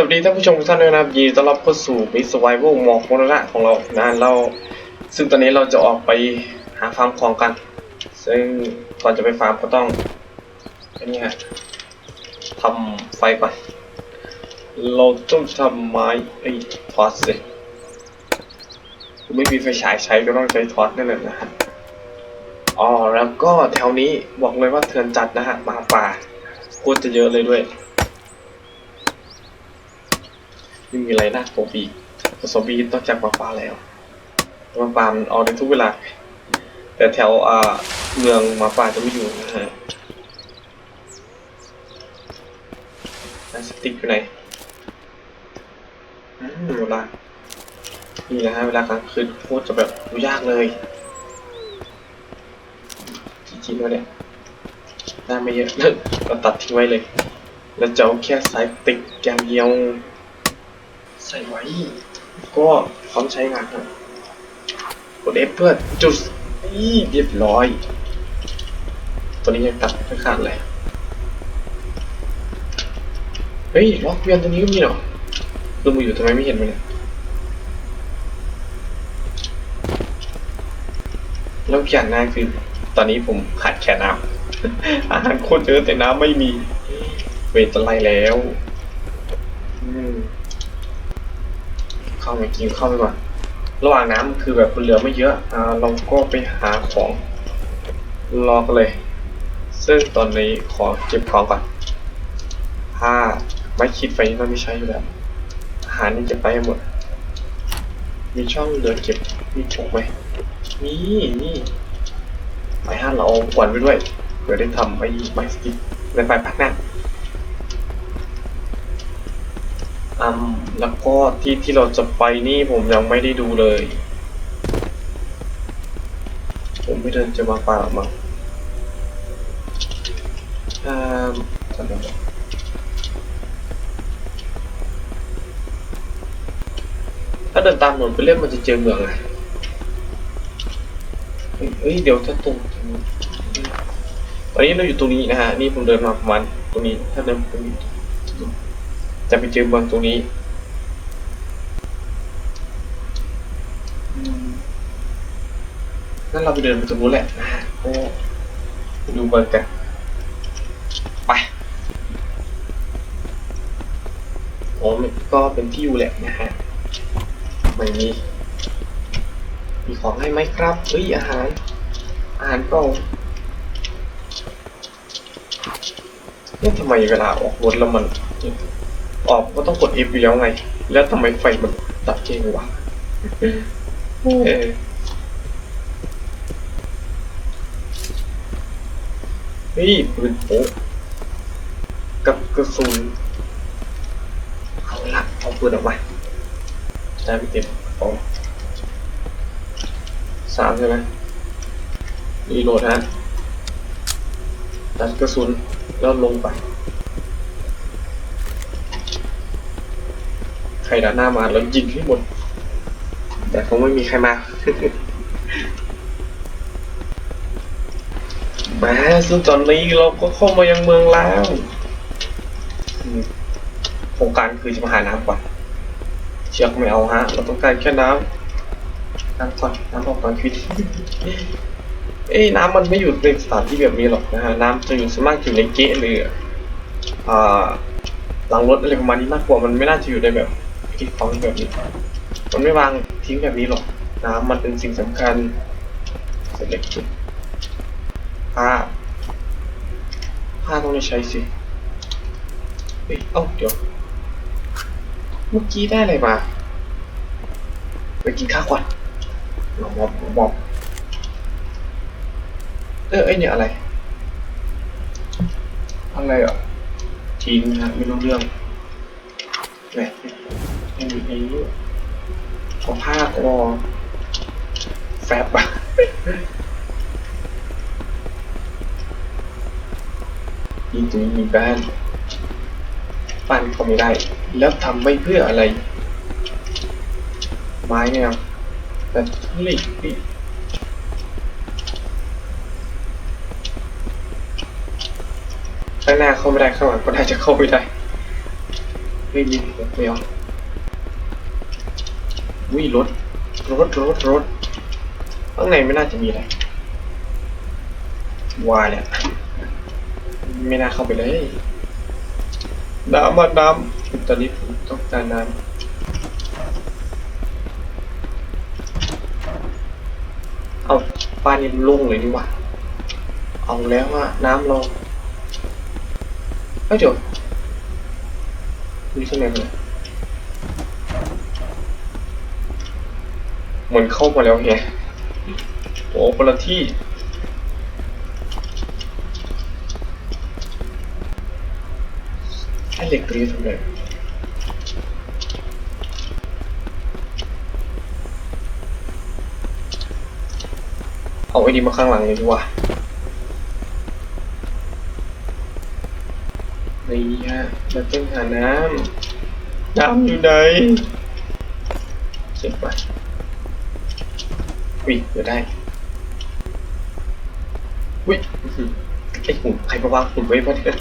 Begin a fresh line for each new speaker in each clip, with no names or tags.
สวัสดีท่านผู้ชมทุกท่านด้วยนะครับยินดีต้อนรับเข้าสู่มิสไวเวลมอกมรณะของเรานะเราซึ่งตอนนี้เราจะออกไปหาฟาร์มของกัน ซึ่งก่อนจะไปฟาร์มก็ต้องอันนี้ฮะทำไฟก่อนเราต้องทำไม้ไอ้ทอสสิไม่มีไฟฉายใช้ก็ต้องใช้ทอสนั่นแหละนะฮะอ๋อแล้วก็แถวนี้บอกเลยว่าเถื่อนจัดนะฮะหมาป่าโคตรจะเยอะเลยด้วย ไม่มีอะไรน่ากลัวปีกซอมบี้อกจากมาป่าแล้วมาป่ามันออกในทุกเวลา แต่แถวอ่าเมืองมาป่าจะไม่อยู่นะฮะสติ๊กอยู่ไหนอืมเวลานี่แหละฮะเวลากลางคืนโคตรจะแบบดูยากเลยกี่ชิ้นวะเนี่ยน่าไม่เยอะเราตัดทิ้งไว้เลย แล้วจะเอาแค่สายติ๊กอย่างเดียว ใส่ไว้ ก็พร้อมใช้งานครับกด F เพื่อจุดนี่เรียบร้อย ตัวนี้ยังตัดไม่ขาดเลยเฮ้ยล็อกเวียนตัวนี้ก็มีเหรอดูมืออยู่ทำไมไม่เห็นมันเนี่ยแล้วอย่างหน้าคือตอนนี้ผมขาดแค่น้ำอาหารโคตรเยอะแต่น้ำไม่มี เวทจะไล่แล้ว อืม เข้าไปกินเข้าไปก่อน ระหว่างน้ำคือแบบเหลือไม่เยอะอ่าเราก็ไปหาของรอกันเลย ซึ่งตอนนี้ขอเก็บของก่อนผ้าไม่คิดไฟนี่มันไม่ใช้อยู่แล้วอาหารนี่เก็บไปให้หมด มีช่องเหลือเก็บมีถุงไหมมีนี่ไปห้าเราเอาขวานไปด้วยเผื่อได้ทำไอ้ไม้สติ๊กในไฟพักหน้า อืมแล้วก็ที่ที่เราจะไปนี่ผมยังไม่ได้ดูเลย ผมไม่เดินจะมาป่าหรอกมั้งอ่าจำได้ไหมถ้าเดินตามถนนไปเรื่อยมันจะเจอเมืองไงเฮ้ยเดี๋ยวถ้าตรงตรงนี้ตอนนี้เราอยู่ตรงนี้นะฮะ นี่ผมเดินมาประมาณตรงนี้ ถ้าเดินตรงนี้ จะไปเจอเมืองตรงนี้อืมงั้นเราไปเดินไปตรงนู้นแหละนะฮะก็ไปดูเมืองกัน ไปโอ้มันก็เป็นที่อยู่แหละนะฮะ ไม่มี มีของให้ไหมครับ เฮ้ย อาหาร อาหารเปล่าเนี่ยทำไมเวลาออกรถแล้วมัน ออกก็ต้องกด F อยู่แล้วไง แล้วทำไมไฟมันตัดเองวะเออเฮ้ยปืนโป๊กับกระสุนเอาละเอาปืนออกมาได้ไม่เต็มสองสามใช่ไหมรีโหลดฮะตัดกระสุนแล้วลงไป ใครด้านหน้ามาแล้วยิงให้หมด แต่คงไม่มีใครมาแมาซึ่งตอนนี้เราก็เข้ามายังเมืองแล้วโครงการคือจะมาหาน้ำก่อน เชือกไม่เอาฮะ เราต้องการแค่น้ำน้ำก่อนน้ำออกตอนคิดเอ้ยน้ำมันไม่อยู่ในสถานที่แบบนี้หรอกนะฮะ น้ำจะอยู่สมากอยู่ในเกะหรืออ่าหลังรถอะไรประมาณนี้มากกว่ามันไม่น่าจะอยู่ในแบบ ที่ของแบบนี้ มันไม่วางทิ้งแบบนี้หรอก น้ำมันเป็นสิ่งสำคัญเสร็จเล็กจุดผ้าผ้าต้องได้ใช้สิเฮ้ยเอ้าเดี๋ยว เมื่อกี้ได้อะไรมา ไปกินข้าวก่อนหมอบหมอบเออไอเนี่ยอะไร อะไรอะทีนนะไม่รู้เรื่องแหม อันนี้ของผ้าคอแฟบอะยิงตรงนี้มีบ้านปั้นเขาไม่ได้ แล้วทำไว้เพื่ออะไร ไม้เนี่ยแต่ลินี่ข้างหน้าเข้าไม่ได้ข้างหลังก็น่าจะเข้าไม่ได้ไม่มีไม่เอาวิ่ รถ รถ รถ รถ ข้างในไม่น่าจะมีอะไรวายเนี่ยไม่น่าเข้าไปเลยน้ำมาน้ำตอนนี้ผมต้องการน้ำเอาป้านนี้มันโล่งเลยดีกว่า เอาแล้วอะน้ำลงเฮ้ยเดี๋ยวมีข้างในเลย เหมือนเข้ามาแล้วไงโอ้คนละที่ไอ้เหล็กตัวนี้ทำไงเอาไอ้ดีมาข้างหลังเลยดีกว่านี่ฮะเราต้องหาน้ำ น้ำอยู่ไหนเก็บไป วิเดี๋ยวได้วิอื้อหือไอ้หุ่นใครมาวางหุ่นไว้บ้างเนี่ย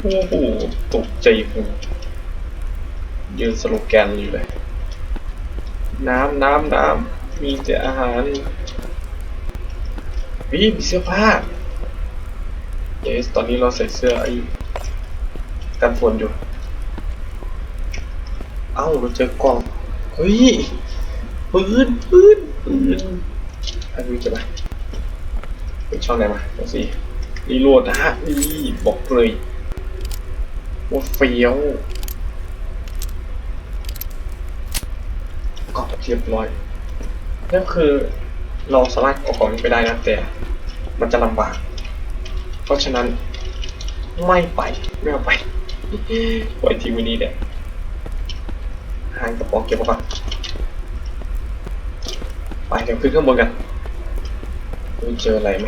โอ้โหตกใจผมยืนสโลแกนอยู่เลยน้ำน้ำน้ำมีแต่อาหารวิมีเสื้อผ้าเยสตอนนี้เราใส่เสื้อไอ้กันฝนอยู่ เอ้าเราเจอกล่อง เฮ้ยปืนปืนปืน อันนี้จะไปเป็นช่องไหนมาดูสิรีโหลดนะฮะนี่บอกเลยว่าเฟี้ยวกล่องเรียบร้อยนั่นคือเราสามารถเอากล่องนี้ไปได้นะแต่มันจะลำบาก เพราะฉะนั้นไม่ไปไม่เอาไปไว้ทีวันนี้เนี่ยหางกระป๋องเก็บไว้ก่อน ไปเดี๋ยวขึ้นข้างบนกันมีเจออะไรไหม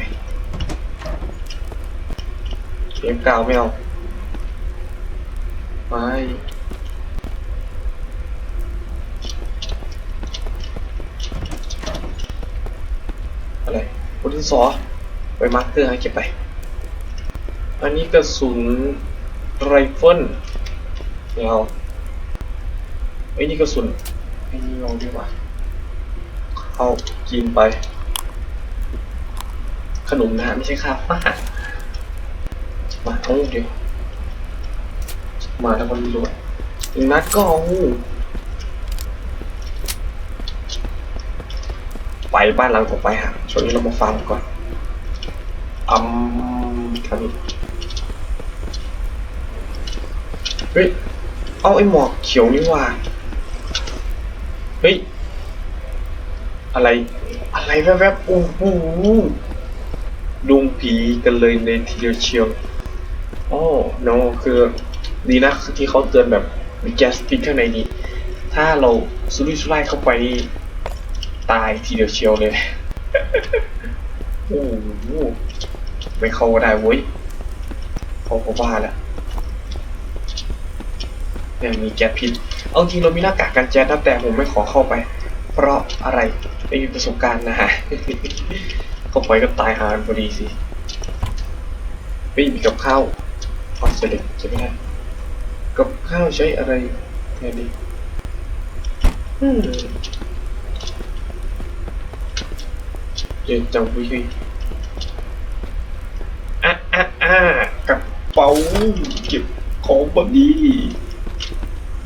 เกมกาวไม่เอาไม่อะไรบนที่สอไปมาร์คเกอร์ให้เก็บไป อันนี้กระสุนไรเฟิลไม่เอาไอ้นี่กระสุนไอ้นี่เอาดีกว่า เอากินไป ขนมนะไม่ใช่ข้าวมามาเอาเดียว มาแล้วมันรวยอีกนัดก็เอาไปบ้านหลังต่อไปฮะช่วงนี้เรามาฟังก่อนอืมครับนี่เฮ้ย เอาไอ้หมอกเขียวนี่ว่า เฮ้ย อะไร อะไรแวบๆโอ้โหดุงผีกันเลยในทีเดียวเชียวอ๋อ no คือดีนะที่เขาเตือนแบบมีแก๊สพิษข้างในนี้ ถ้าเราสุรุ่ยสุร่ายเข้าไปนี่ตายทีเดียวเชียวเลยโอ้โหไม่เข้าก็ได้เว้ยเขาก็ว่าแล้วยังมีแก๊สพิษเอาจริงเรามีหน้ากากกันแก๊สแต่ผมไม่ขอเข้าไป เพราะอะไรไม่มีประสบการณ์นะฮะเข้าไปก็ตายหากันพอดีสิไม่มีกับข้าวเอเสร็จใช่ไหมนะกับข้าวใช้อะไรแทนดีอืมเดี๋ยวจำวิธีอะอะอะกระเป๋าเก็บของบอดี้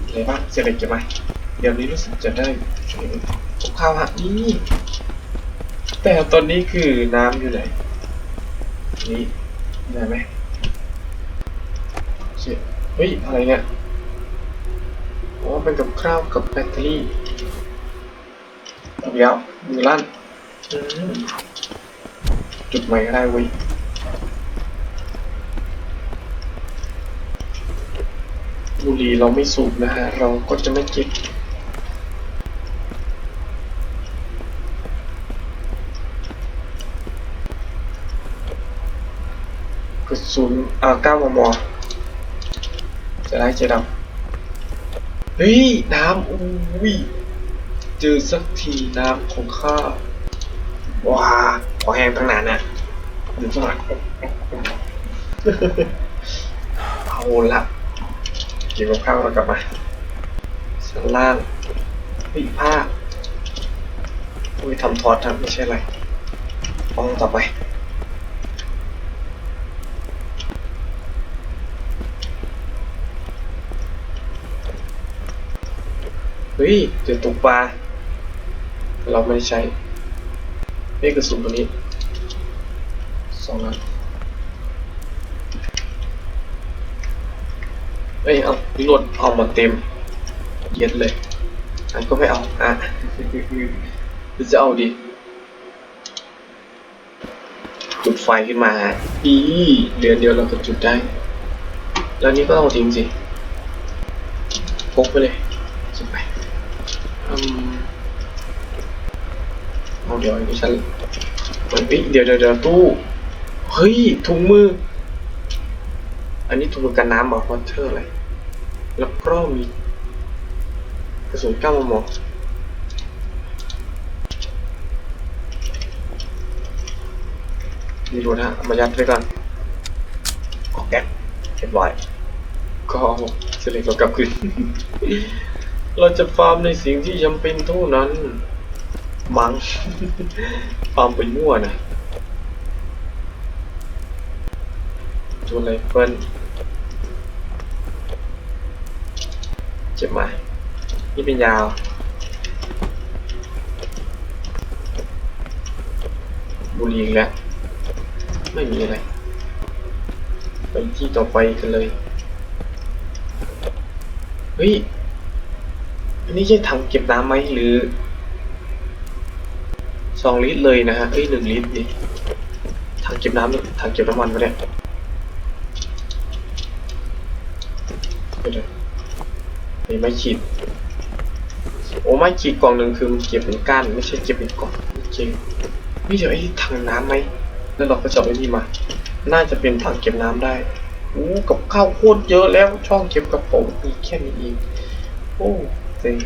อะไรบ้างเสร็จเลยเก็บไหม เดี๋ยวนี้รู้สึกจะได้กับข้าวหักนี่แต่ตอนนี้คือน้ำอยู่ไหน นี่ได้ไหมเสียเฮ้ย อะไรเนี่ยอ๋อเป็นกับข้าวกับแบตเตอรี่เดี๋ยวมือลั่นจุดใหม่ก็ได้เว้ยบุหรี่เราไม่สูบนะฮะ เราก็จะไม่เก็บ กระสุนอ่าเก้ามมจะได้เจดับเฮ้ย น้ำอุ้ยเจอสักทีน้ำของข้าว้าขอแห้งตั้งนานน่ะดูสักหน่อยเอาละเก็บกับข้าวเรากลับมาชั้นล่างเฮ้ยผ้าอุ้ยทำทอดทำไม่ใช่อะไรห้องต่อไป เฮ้ยเจอตกปลาเราไม่ได้ใช้นี่กระสุนตัวนี้สองนัดเฮ้ยเอาหลดเอามาเต็ม เย็ดเลยอันก็ไม่เอาอะหรือจะเอาดิจุดไฟขึ้นมาอีเดือนเดียวเราก็จุดได้ แล้วนี่ก็ต้องทิ้งสิพกไปเลยจุดไป เดี๋ยวอันนี้ฉันเฮ้ยเดี๋ยวเดี๋ยวเดี๋ยวตู้เฮ้ยถุงมือ อันนี้ถุงมือกันน้ำบอกว่าเธออะไร แล้วก็มีกระสุนเก้ามมนี่ดูนะมายัดไว้ก่อนออกแก๊เรียบร้อยก็เอาเสร็จแล้วกลับคืนเราจะฟาร์มในสิ่งที่จำเป็นเท่านั้น มั้งฟาร์มไปมั่วนะตัวอะไรเฟิร์นเจ็บไหมนี่เป็นยาวบุหรีอีกแล้ว ไม่มีอะไร ไปที่ต่อไปกันเลย เฮ้ย อันนี้ใช่ถังเก็บน้ำไหมหรือ สองลิตรเลยนะฮะเอ้ยหนึ่งลิตรดิถังเก็บน้ำถังเก็บน้ำมันปะเนี่ยเดี๋ยวๆนี่ไม่ขีดโอ้ไม่ขีดกล่องหนึ่งคือมันเก็บเป็นก้านไม่ใช่เก็บเป็นกล่องโอเคนี่เดี๋ยวไอ้ถังน้ำไหมแล้วเราก็จะเอาไอ้นี่มา น่าจะเป็นถังเก็บน้ำได้อู้กับข้าวโคตรเยอะแล้วช่องเก็บกระป๋องมีแค่นี้เองโอ้เซ็ง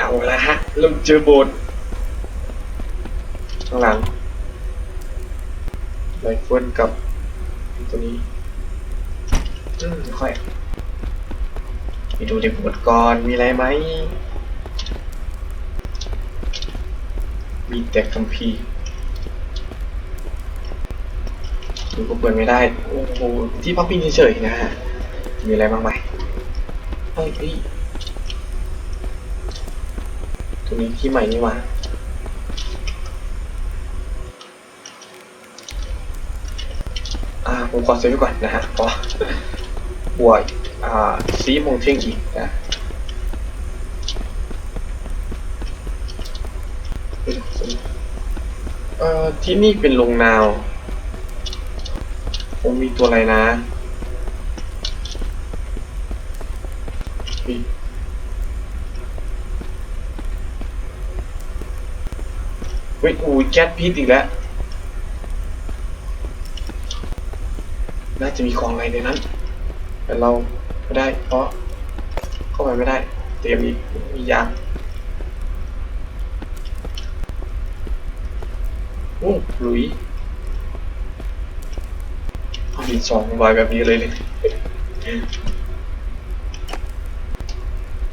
เอาละฮะ เริ่มเจอโบสถ์ข้างหลังไรเฟิลกับตัวนี้อืมค่อยไปดูในโบสถ์ก่อนมีอะไรไหม มีแต่คัมภีร์ดูก็เปิดไม่ได้ โอ้โหที่พักพิงเฉยๆนะฮะ มีอะไรบ้างไหมเฮ้ย เฮ้ยตัวนี้ที่ใหม่นี่ว่าอ่าผมขอเซฟไว้ก่อนนะฮะเพราะหัวอ่าซีโมงเที่ยงอีกนะเอ่อที่นี่เป็นโรงนาว ผมมีตัวอะไรนะอุ๊ยเฮ้ยอูแก๊สพิษอีกแล้ว น่าจะมีของอะไรในนั้น แต่เราไม่ได้ เพราะเข้าไปไม่ได้ เตรียมอีกมียาโอ้หลุยเอาดินสองใบแบบนี้เลยเลยเ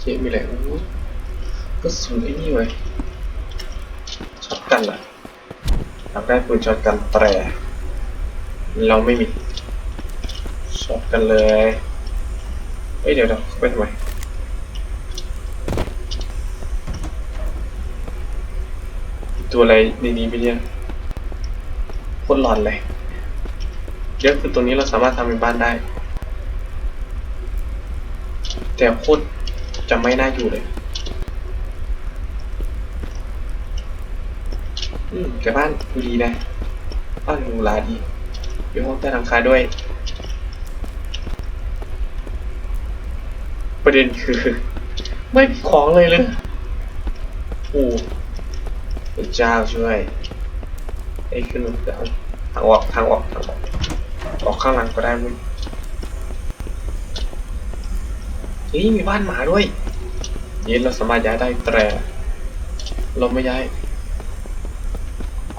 จ๊มีอะไรโอ้ก็สูงไอ้นี่ไว้ยช็อต กันล่ะอยากได้ปืนช็อตกันแตรเราไม่มีช็อตกันเลยเฮ้ยเดี๋ยวเดี๋ยวเข้าไปทำไมตัวอะไรในนี้ไปเนี่ยโคตรหลอนเลยเยอะคือตัวนี้เราสามารถทำเป็นบ้านได้ แต่โคตรจะไม่น่าอยู่เลย อืม แต่บ้านดูดีนะบ้านหรูหราดีมีห้องใต้หลังคาด้วย ประเด็นคือ ไม่มีของเลยเลยโอ้เจ้าช่วยไอ้ขึ้นมจะเอาทางออกทางออกทางออกออกข้างหลังก็ได้มึงเฮ้ยมีบ้านหมาด้วยเย็นเราสามารถย้ายได้แต่เราไม่ย้าย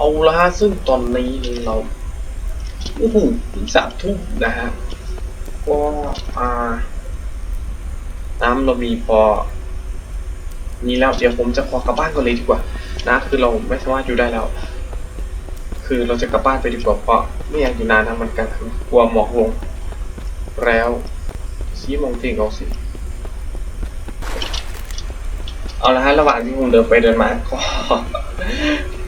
เอาละซึ่งตอนนี้เราโอ้โหถึงสามทุ่มนะฮะก็อ่าน้ำเรามีพอ นี้แล้วเดี๋ยวผมจะขอกลับบ้านก่อนเลยดีกว่า นะ คือเราไม่สามารถอยู่ได้แล้ว คือเราจะกลับบ้านไปดีกว่าเพราะไม่อยากอยู่นานนะมันกลางคืนกลัวหมอกลง แล้วชี้มองตีเอาสิเอาละฮะระหว่างที่ผมเดินไปเดินมาก็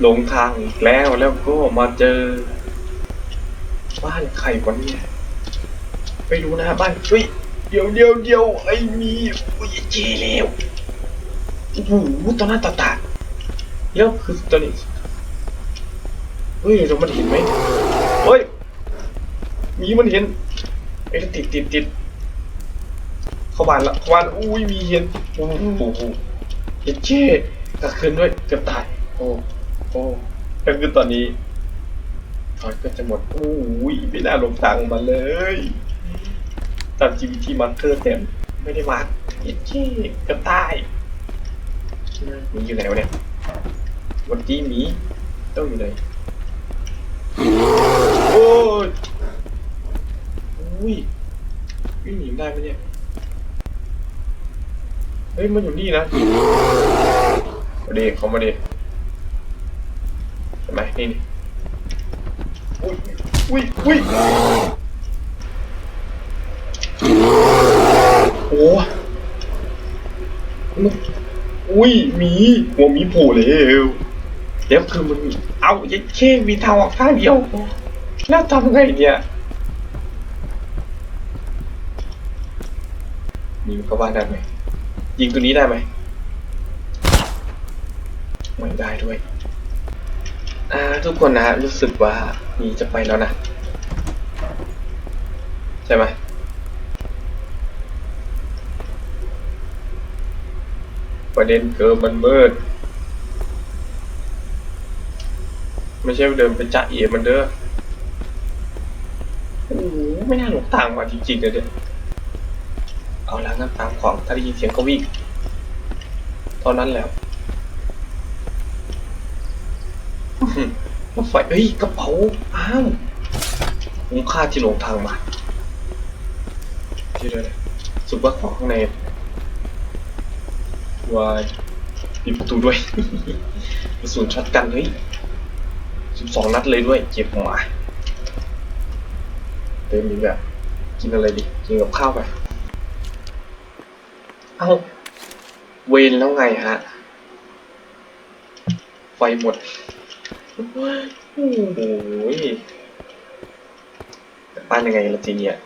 หลงทางอีกแล้วแล้วก็มาเจอ บ้านใครวะเนี่ยไปดูนะบ้านเฮ้ยเดี๋ยวเดี๋ยวเดี๋ยวไอ้มีอุ้ยเจแล้วโอ้โหตอนนั้นตาตาแล้วคือตอนนี้เฮ้ยเรามันเห็นไหมเฮ้ยมีมันเห็นไอ้ติดติดติดเข้าบ้านละเข้าบ้านอุ้ยมีเห็นโอ้โหเห็นเจ๊กระคืนด้วยเกือบตายโอ้ โอ้ก็คือตอนนี้ทอยก็จะหมดโอ้ยไม่น่าลงตังมาเลยตาม GPT มาร์เกอร์เต็ม ไม่ได้มาร์กเอ็ดเจ๊กระต่ายมีอยู่ไหนวะเนี่ยวันนี้หมีต้องอยู่ไหนโอ้ยอุ้ยวิ่งหนีได้ไหมเนี่ยเฮ้ยมันอยู่นี่นะมาดีเขามาดี นี่นี่อุ้ยอุ้ยอุ้ยโอ้อุ้ยหมีหัวหมีโผล่แล้วเดี๋ยวคือมันเอาเยัดเช่มีทางออกทางเดียวแล้วทำไงเนี่ยยิงเข้าบ้านได้ไหมยิงตัวนี้ได้ไหมไม่ได้ด้วย ทุกคนนะรู้สึกว่ามีจะไปแล้วนะ ใช่ไหมประเด็นคือมันมืดไม่ใช่เดินไปจ้าเอ๋มันเด้อโอ้โหไม่น่าหลงทางมาจริงๆเลยเด้อเอาละงั้นตามของถ้าได้ยินเสียงก็วิ่งเท่านั้นแล้ว รถไฟเฮ้ยกระเป๋าอ้าวคุ้มค่าที่หลงทางมาที่เลยสุดว่าของข้างในวายปิดประตูด้วยกระสุนช็อตกันเฮ้ยสิบสองนัดเลยด้วยเจ็บหัวเต็มอีกแบบกินอะไรดีกินกับข้าวไปเอ้าเวนแล้วไงฮะ ไฟหมด โอ้โหปั้นยังไงละทีเนี่ย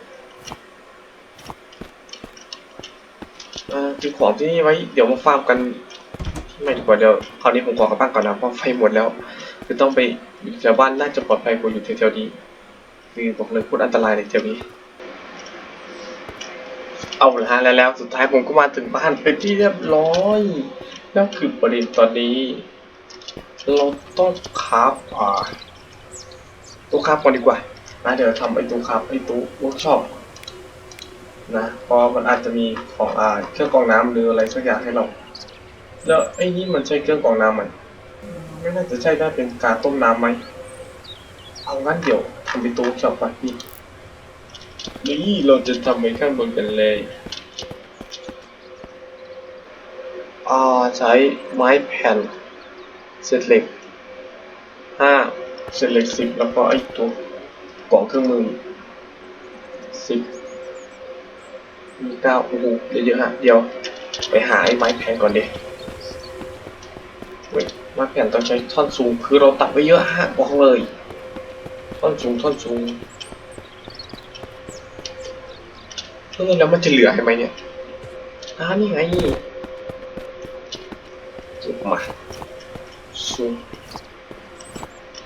อ่อคือของที่นี่ไว้เดี๋ยวมาฟาร์มกันที่ใหม่ดีกว่าเดี๋ยวคราวนี้ผมขอกลับบ้านก่อนนะเพราะไฟหมดแล้ว คือต้องไปอยู่แถวบ้านน่าจะปลอดภัยกว่าอยู่แถวๆนี้คือบอกเลยพูดอันตรายในแถวนี้ เอาละฮะแล้วแล้วสุดท้ายผมก็มาถึงบ้านเป็นที่เรียบร้อยนั่นคือประเด็นตอนนี้ เราต้องคราฟอ่าตู้คราฟก่อนดีกว่านะเดี๋ยวทำไอ้ตู้คราฟไอ้ตู้เวิร์กช็อปนะเพราะมันอาจจะมีของอ่าเครื่องกรองน้ำหรืออะไรสักอย่างให้เรา แล้วไอ้นี่มันใช่เครื่องกรองน้ำไหมไม่น่าจะใช่ได้เป็นการต้มน้ำไหมเอางั้นเดี๋ยวทำไอ้ตู้เวิร์กช็อปไปนี่นี่เราจะทำไปข้างบนกันเลยอ่าใช้ไม้แผ่น เศษเหล็กห้าเศษเหล็กสิบแล้วก็ไอ้ตัวกล่องเครื่องมือสิบมีเก้าโอ้โหเยอะๆฮะเดี๋ยวไปหาไอ้ไม้แผ่นก่อนดิเว้ยไม้แผ่นต้องใช้ท่อนสูงคือเราตัดไว้เยอะฮะบอกเลย ท่อนสูงท่อนสูงเออแล้วมันจะเหลือให้ไหมเนี่ยอ่านี่ไงเก็บมา สูง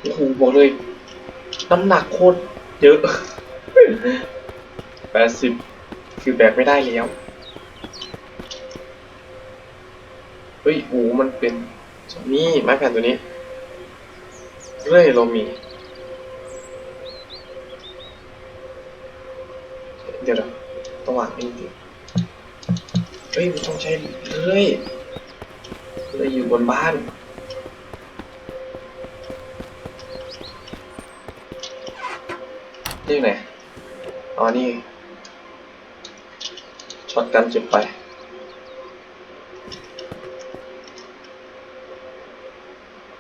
โอ้โหบอกเลย น้ำหนักโคตรเยอะแปดสิบคือแบกไม่ได้แล้ว เฮ้ยโอ้มันเป็นนี่ไม้แผ่นตัวนี้ เรื่อยเรามี เดี๋ยวนะต้องวางนี่ดิเฮ้ยมันต้องใช้เรื่อยเรื่อยอยู่บนบ้าน นี่ไหนอ๋อนี่ช็อตกันจุดไป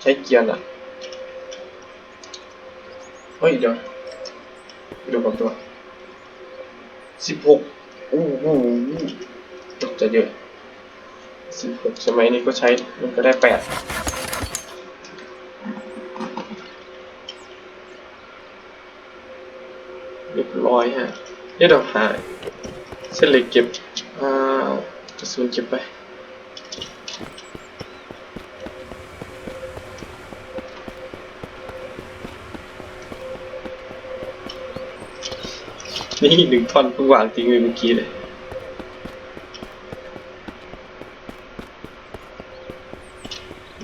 ใช้เกียร์น่ะเฮ้ยเดี๋ยวดูกับตัวสิบหกโอ้โหตกจะเยอะสิบหกใช่ไหมนี่ก็ใช้มันก็ได้แปดเรียบร้อย ฮะเดี๋ยวเราหายเส้นเหล็กเก็บอ่ากระสุนเก็บไปนี่หนึ่งท่อนเพิ่งวางทิ้งไว้เมื่อกี้เลย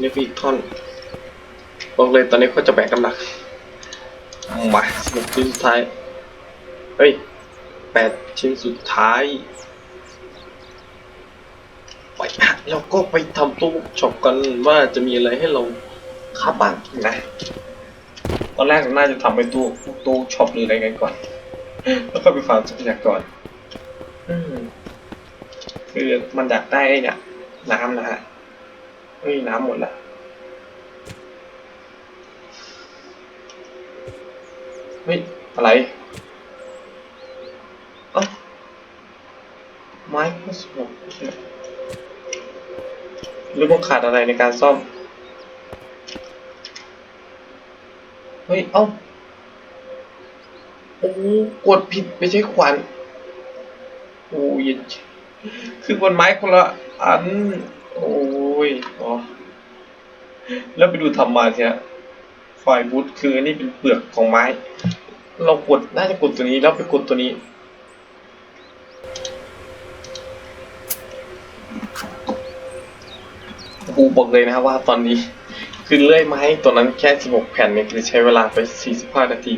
นี่ก็อีกท่อนบอกเลยตอนนี้เขาจะแบกกำลังมาสนุกชิ้นสุดท้าย เฮ้ยแปดชิ้นสุดท้าย ไปอะเราก็ไปทำตู้ช็อปกันว่าจะมีอะไรให้เราค้าบ้างนะ ตอนแรกน่าจะทำเป็นตู้ตู้ช็อปหรืออะไรกันก่อน แล้วก็ไปฟาร์มทรัพยากรอืมคือมันอยากได้เนี่ยน้ำนะฮะเฮ้ยน้ำหมดละเฮ้ยอะไรเอ้า ไม้ก็สมองหรือว่าขาดอะไรในการซ่อม เฮ้ย เอ้า โอ้กดผิดไม่ใช่ขวานโอ้ยคือบนไม้คนละอัน โอ้ยอ๋อแล้วไปดูทำมาเสียไฟบูทคืออันนี้เป็นเปลือกของไม้ เรากดน่าจะกดตัวนี้แล้วไปกดตัวนี้ ครูบอกเลยนะครับว่าตอนนี้คือเลื่อยไม้ตัวนั้นแค่ 16 แผ่นเนี่ยคือใช้เวลาไป 45 นาที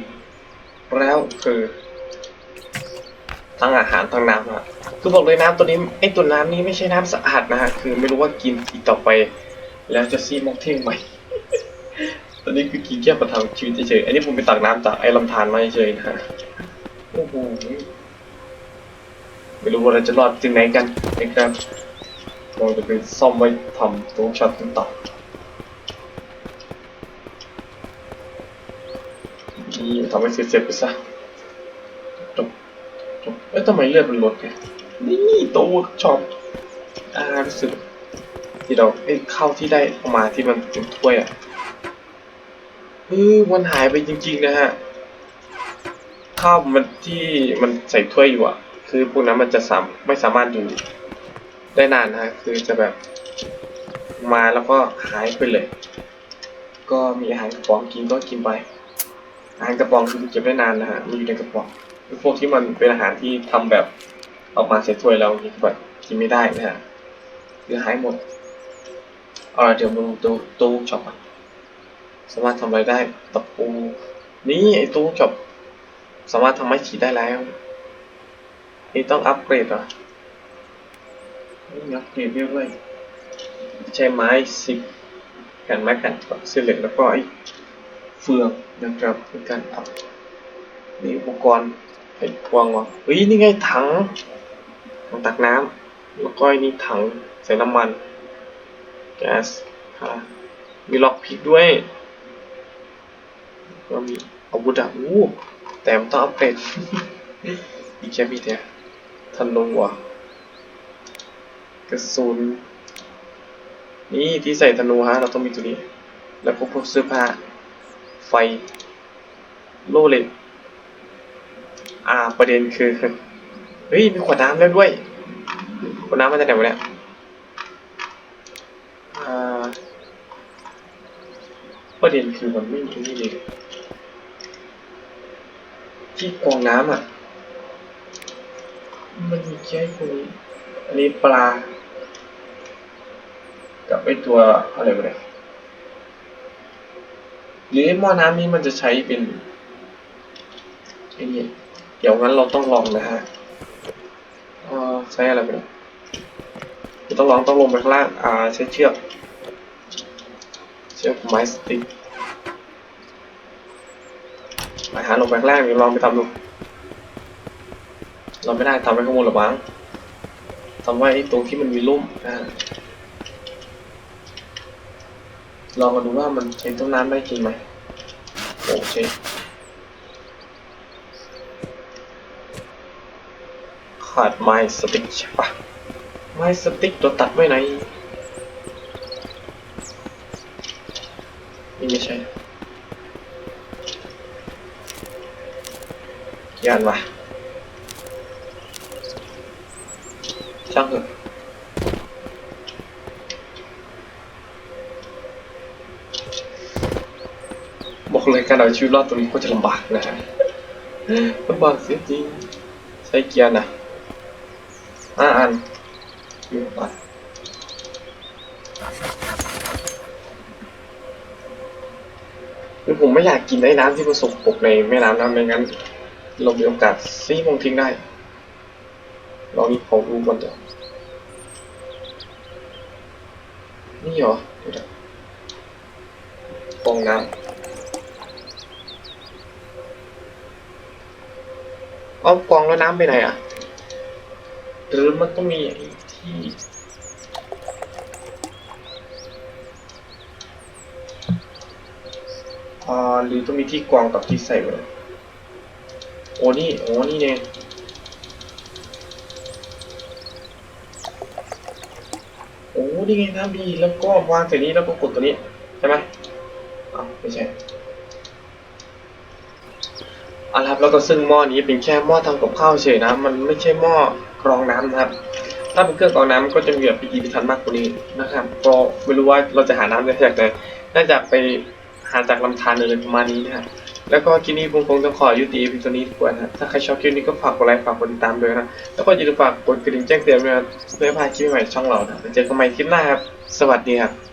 แล้วคือทั้งอาหารทั้งน้ำอะคือบอกเลยน้ำตัวนี้ไอตัวน้ำนี้ไม่ใช่น้ำสะอาดนะฮะคือไม่รู้ว่ากินอีกต่อไป แล้วจะซีมอกเท่งไหมตอนนี้คือกินแค่ประทังชีวิตเฉยๆอันนี้ผมไปตักน้ำจากไอ้ลำธารมาเฉยๆนะฮะโอ้โหไม่รู้ว่าเราจะรอดถึงไหนกันนะครับ เราจะไปซ่อมไว้ทำตัวช็อตต่อนี่ทำให้เสร็จๆไปซะจบจบเอ้ยทำไมเลือดมันลดไงนี่โต๊ะช็อปอ่ารู้สึกที่เราไอ้ข้าวที่ได้ออกมาที่มันเป็นถ้วยอะเออมันหายไปจริง ๆ นะฮะข้าวมันที่มันใส่ถ้วยอยู่อะ คือพวกนั้นมันจะสามไม่สามารถอยู่ ได้นานนะฮะคือจะแบบมาแล้วก็หายไปเลย ก็มีอาหารกระป๋องกินก็กินไป อาหารกระป๋องคือเก็บได้นานนะฮะมันอยู่ในกระป๋องพวกที่มันเป็นอาหารที่ทำแบบออกมาเสร็จถ้วยแล้วนี่คือแบบกินไม่ได้นะฮะคือหายหมดเอาละเดี๋ยวมาดูตู้ตู้ช็อปอะสามารถทำอะไรได้ตะปูนี่ไอ้ตู้ช็อปสามารถทำไม้ขีดได้แล้วนี่ต้องอัปเกรดเหรอ่ะนี่อัปเรดเรื่อยใช้ไม้สิบแผ่นไม้แผ่นกับเส้นเหล็กแล้วก็ไอ้เฟืองนะครับในการอัพนี่อุปกรณ์ไอ้พวงวะเฮ้ยนี่ไงถังถังตักน้ำแล้วก็ไอ้นี่ถังใส่น้ำมันแก๊สค่ะมีล็อกพิกด้วยก็มีอาวุธอะอู้แต่มันต้องอัปเกรดอีกแค่มีแต่ธนูอะ กระสุน นี่ที่ใส่ธนูฮะ เราต้องมีตัวนี้ แล้วก็พวกเสื้อผ้า ไฟ โลเหล็กอ่า ประเด็นคือ เฮ้ย มีขวดน้ำแล้วด้วย ขวดน้ำมาจากไหนวะเนี่ยอาประเด็นคือมันไม่มีนี่เลยที่กองน้ำอะ มันมีแค่พวกนี้อันนี้ปลา กับไอตัวอะไรวะเนี่ยหรือหม้อน้ำนี้มันจะใช้เป็นไอ้นี่เดี๋ยวงั้นเราต้องลองนะฮะใช้อะไรไปเนี่ยต้องลองต้องลงไปข้างล่าง อ่าใช้เชือก เชือกไม้สติ๊กไปหาลงไปข้างล่างเดี๋ยวลองไปทำดูเราไม่ได้ทำไว้ข้างบนหรอกมั้งทำไว้ตรงที่มันมีลุ่มอ่า ลองมาดูว่ามันใช้ต้นน้ำได้จริงไหมโอเคขาดไม้สติ๊กใช่ปะไม้สติ๊กตัวตัดไว้ไหนนี่ไม่ใช่ยานวะ บอกเลยการเอาชีวิตรอดตรงนี้ก็จะลำบากนะฮะลำบากเสียจริง ใช้เกียร์นะอ่าอันอยู่ไปคือผมไม่อยากกินไอ้น้ำที่ผสมปกในแม่น้ำนะไม่งั้น เรามีโอกาสซีมงทิ้งได้ลองนี่ของดูก่อนเถอะนี่เหรอเดี๋ยวนะฟองน้ำ เอากองแล้วน้ำไปไหนอะ หรือมันต้องมีที่อ่าหรือต้องมีที่กรองกับที่ใส่ไว้โอ้นี่ โอ้นี่เนี่ยโอ้นี่ไงน้ำดีแล้วก็วางใส่นี้แล้วก็กดตัวนี้ ใช่ไหมอ้าวไม่ใช่ เอาละครับแล้วก็ซึ่งหม้อนี้เป็นแค่หม้อทำกับข้าวเฉยนะ มันไม่ใช่หม้อกรองน้ำนะครับ ถ้าเป็นเครื่องกรองน้ำก็จะมีแบบพิธีพิถันมากกว่านี้นะครับก็ไม่รู้ว่าเราจะหาน้ำได้จากไหนน่าจะไปหาจากลำธารอะไรประมาณนี้นะครับแล้วก็คลิปนี้ผมคงต้องขอยุติเพียงเท่านี้ดีกว่านะถ้าใครชอบคลิปนี้ก็ฝากกดไลค์ฝากกดติดตามด้วยนะแล้วก็อย่าลืมฝากกดกระดิ่งแจ้งเตือนด้วยนะเพื่อไม่ให้พลาดคลิปใหม่ช่องเรานะเจอกันใหม่คลิปหน้าครับ สวัสดีครับ